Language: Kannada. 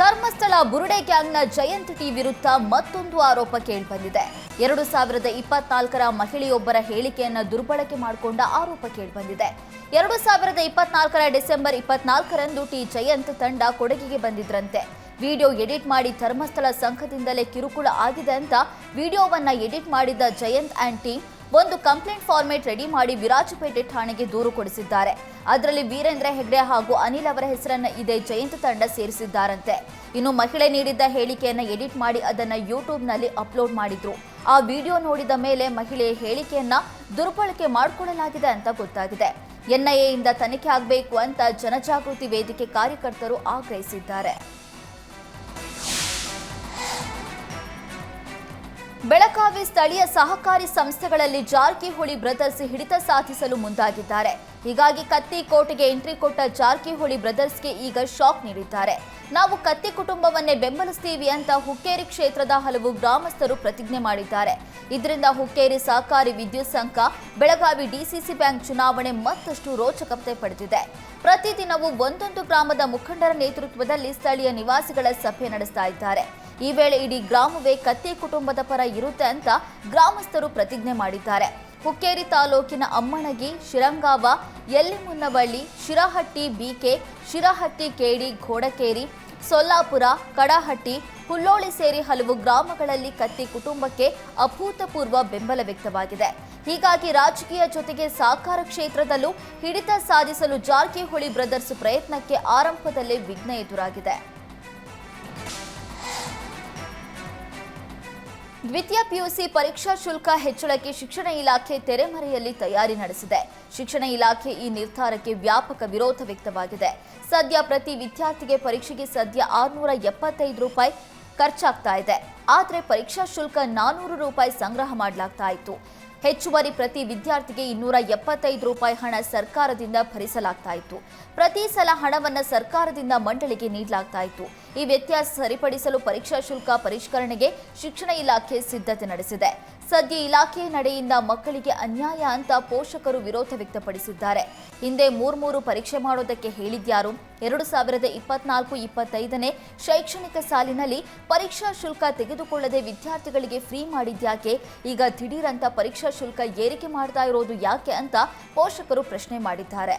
ಧರ್ಮಸ್ಥಳ ಬುರುಡೆ ಗ್ಯಾಂಗ್ನ ಜಯಂತ್ ಟಿ ವಿರುದ್ಧ ಮತ್ತೊಂದು ಆರೋಪ ಕೇಳಿಬಂದಿದೆ. ಎರಡು ಸಾವಿರದ ಇಪ್ಪತ್ನಾಲ್ಕರ ಮಹಿಳೆಯೊಬ್ಬರ ಹೇಳಿಕೆಯನ್ನ ದುರ್ಬಳಕೆ ಮಾಡಿಕೊಂಡ ಆರೋಪ ಕೇಳಿಬಂದಿದೆ. ಎರಡು ಸಾವಿರದ ಇಪ್ಪತ್ನಾಲ್ಕರ ಡಿಸೆಂಬರ್ ಇಪ್ಪತ್ನಾಲ್ಕರಂದು ಟಿ ಜಯಂತ್ ತಂಡ ಕೊಡಗಿಗೆ ಬಂದಿದ್ರಂತೆ. ವಿಡಿಯೋ ಎಡಿಟ್ ಮಾಡಿ ಧರ್ಮಸ್ಥಳ ಸಂಘದಿಂದಲೇ ಕಿರುಕುಳ ಆಗಿದೆ ಅಂತ ವಿಡಿಯೋವನ್ನ ಎಡಿಟ್ ಮಾಡಿದ್ದ ಜಯಂತ್ ಆಂಟಿ ಒಂದು ಕಂಪ್ಲೇಂಟ್ ಫಾರ್ಮೇಟ್ ರೆಡಿ ಮಾಡಿ ವಿರಾಜಪೇಟೆ ಠಾಣೆಗೆ ದೂರು ಕೊಡಿಸಿದ್ದಾರೆ. ಅದರಲ್ಲಿ ವೀರೇಂದ್ರ ಹೆಗ್ಡೆ ಹಾಗೂ ಅನಿಲ್ ಅವರ ಹೆಸರನ್ನ ಇದೇ ಜಯಂತ ತಂಡ ಸೇರಿಸಿದ್ದಾರಂತೆ. ಇನ್ನು ಮಹಿಳೆ ನೀಡಿದ್ದ ಹೇಳಿಕೆಯನ್ನ ಎಡಿಟ್ ಮಾಡಿ ಅದನ್ನ ಯೂಟ್ಯೂಬ್ನಲ್ಲಿ ಅಪ್ಲೋಡ್ ಮಾಡಿದ್ರು. ಆ ವಿಡಿಯೋ ನೋಡಿದ ಮೇಲೆ ಮಹಿಳೆಯ ಹೇಳಿಕೆಯನ್ನ ದುರ್ಬಳಕೆ ಮಾಡಿಕೊಳ್ಳಲಾಗಿದೆ ಅಂತ ಗೊತ್ತಾಗಿದೆ. ಎನ್ಐಎಯಿಂದ ತನಿಖೆ ಆಗಬೇಕು ಅಂತ ಜನಜಾಗೃತಿ ವೇದಿಕೆ ಕಾರ್ಯಕರ್ತರು ಆಗ್ರಹಿಸಿದ್ದಾರೆ. ಬೆಳಗಾವಿ ಸ್ಥಳೀಯ ಸಹಕಾರಿ ಸಂಸ್ಥೆಗಳಲ್ಲಿ ಜಾರಕಿಹೊಳಿ ಬ್ರದರ್ಸ್ ಹಿಡಿತ ಸಾಧಿಸಲು ಮುಂದಾಗಿದ್ದಾರೆ. ಹೀಗಾಗಿ ಕತ್ತಿ ಕೋಟೆಗೆ ಎಂಟ್ರಿ ಕೊಟ್ಟ ಜಾರಕಿಹೊಳಿ ಬ್ರದರ್ಸ್ಗೆ ಈಗ ಶಾಕ್ ನೀಡಿದ್ದಾರೆ. ನಾವು ಕತ್ತಿ ಕುಟುಂಬವನ್ನೇ ಬೆಂಬಲಿಸ್ತೀವಿ ಅಂತ ಹುಕ್ಕೇರಿ ಕ್ಷೇತ್ರದ ಹಲವು ಗ್ರಾಮಸ್ಥರು ಪ್ರತಿಜ್ಞೆ ಮಾಡಿದ್ದಾರೆ. ಇದರಿಂದ ಹುಕ್ಕೇರಿ ಸಹಕಾರಿ ವಿದ್ಯುತ್ ಸಂಘ, ಬೆಳಗಾವಿ ಡಿಸಿಸಿ ಬ್ಯಾಂಕ್ ಚುನಾವಣೆ ಮತ್ತಷ್ಟು ರೋಚಕತೆ ಪಡೆದಿದೆ. ಪ್ರತಿದಿನವೂ ಒಂದೊಂದು ಗ್ರಾಮದ ಮುಖಂಡರ ನೇತೃತ್ವದಲ್ಲಿ ಸ್ಥಳೀಯ ನಿವಾಸಿಗಳ ಸಭೆ ನಡೆಸ್ತಾ ಇದ್ದಾರೆ. ಈ ವೇಳೆ ಇಡೀ ಗ್ರಾಮವೇ ಕತ್ತಿ ಕುಟುಂಬದ ಪರ ಇರುತ್ತೆ ಅಂತ ಗ್ರಾಮಸ್ಥರು ಪ್ರತಿಜ್ಞೆ ಮಾಡಿದ್ದಾರೆ. ಹುಕ್ಕೇರಿ ತಾಲೂಕಿನ ಅಮ್ಮಣಗಿ ಶಿರಂಗಾವ ಯಲ್ಲಿಮುನ್ನವಳ್ಳಿ ಶಿರಹಟ್ಟಿ, ಬಿಕೆ, ಶಿರಹಟ್ಟಿ, ಕೇಡಿ, ಘೋಡಕೇರಿ, ಸೊಲ್ಲಾಪುರ, ಕಡಹಟ್ಟಿ, ಹುಲ್ಲೋಳಿ ಸೇರಿ ಹಲವು ಗ್ರಾಮಗಳಲ್ಲಿ ಕತ್ತಿ ಕುಟುಂಬಕ್ಕೆ ಅಭೂತಪೂರ್ವ ಬೆಂಬಲ ವ್ಯಕ್ತವಾಗಿದೆ. ಹೀಗಾಗಿ ರಾಜಕೀಯ ಜೊತೆಗೆ ಸಾಕಾರ ಕ್ಷೇತ್ರದಲ್ಲೂ ಹಿಡಿತ ಸಾಧಿಸಲು ಜಾರಕಿಹೊಳಿ ಬ್ರದರ್ಸ್ ಪ್ರಯತ್ನಕ್ಕೆ ಆರಂಭದಲ್ಲೇ ವಿಘ್ನ ಎದುರಾಗಿದೆ. ದ್ವಿತೀಯ ಪಿಯುಸಿ ಪರೀಕ್ಷಾ ಶುಲ್ಕ ಹೆಚ್ಚಳಕ್ಕೆ ಶಿಕ್ಷಣ ಇಲಾಖೆ ತೆರೆಮರೆಯಲ್ಲಿ ತಯಾರಿ ನಡೆಸಿದೆ. ಶಿಕ್ಷಣ ಇಲಾಖೆ ಈ ನಿರ್ಧಾರಕ್ಕೆ ವ್ಯಾಪಕ ವಿರೋಧ ವ್ಯಕ್ತವಾಗಿದೆ. ಸದ್ಯ ಪ್ರತಿ ವಿದ್ಯಾರ್ಥಿಗೆ ಪರೀಕ್ಷೆಗೆ ಸದ್ಯ ಆರುನೂರ ಎಪ್ಪತ್ತೈದು ರೂಪಾಯಿ ಖರ್ಚಾಗ್ತಾ ಇದೆ. ಆದರೆ ಪರೀಕ್ಷಾ ಶುಲ್ಕ ನಾನೂರು ರೂಪಾಯಿ ಸಂಗ್ರಹ ಮಾಡಲಾಗ್ತಾ ಇತ್ತು. ಹೆಚ್ಚುವರಿ ಪ್ರತಿ ವಿದ್ಯಾರ್ಥಿಗೆ ಇನ್ನೂರ ಎಪ್ಪತ್ತೈದು ರೂಪಾಯಿ ಹಣ ಸರ್ಕಾರದಿಂದ ಭರಿಸಲಾಗ್ತಾ ಇತ್ತು. ಪ್ರತಿ ಸಲ ಹಣವನ್ನು ಸರ್ಕಾರದಿಂದ ಮಂಡಳಿಗೆ ನೀಡಲಾಗ್ತಾ ಇತ್ತು. ಈ ವ್ಯತ್ಯಾಸ ಸರಿಪಡಿಸಲು ಪರೀಕ್ಷಾ ಶುಲ್ಕ ಪರಿಷ್ಕರಣೆಗೆ ಶಿಕ್ಷಣ ಇಲಾಖೆ ಸಿದ್ಧತೆ ನಡೆಸಿದೆ. ಸದ್ಯ ಇಲಾಖೆ ನಡೆಯಿಂದ ಮಕ್ಕಳಿಗೆ ಅನ್ಯಾಯ ಅಂತ ಪೋಷಕರು ವಿರೋಧ ವ್ಯಕ್ತಪಡಿಸಿದ್ದಾರೆ. ಹಿಂದೆ ಮೂರ್ಮೂರು ಪರೀಕ್ಷೆ ಮಾಡೋದಕ್ಕೆ ಹೇಳಿದ್ಯಾರು? ಎರಡು ಸಾವಿರದ ಇಪ್ಪತ್ನಾಲ್ಕು ಇಪ್ಪತ್ತೈದನೇ ಶೈಕ್ಷಣಿಕ ಸಾಲಿನಲ್ಲಿ ಪರೀಕ್ಷಾ ಶುಲ್ಕ ತೆಗೆದುಕೊಳ್ಳದೆ ವಿದ್ಯಾರ್ಥಿಗಳಿಗೆ ಫ್ರೀ ಮಾಡಿದ್ಯಾಕೆ? ಈಗ ದಿಢೀರಂತ ಪರೀಕ್ಷಾ ಶುಲ್ಕ ಏರಿಕೆ ಮಾಡ್ತಾ ಇರೋದು ಯಾಕೆ ಅಂತ ಪೋಷಕರು ಪ್ರಶ್ನೆ ಮಾಡಿದ್ದಾರೆ.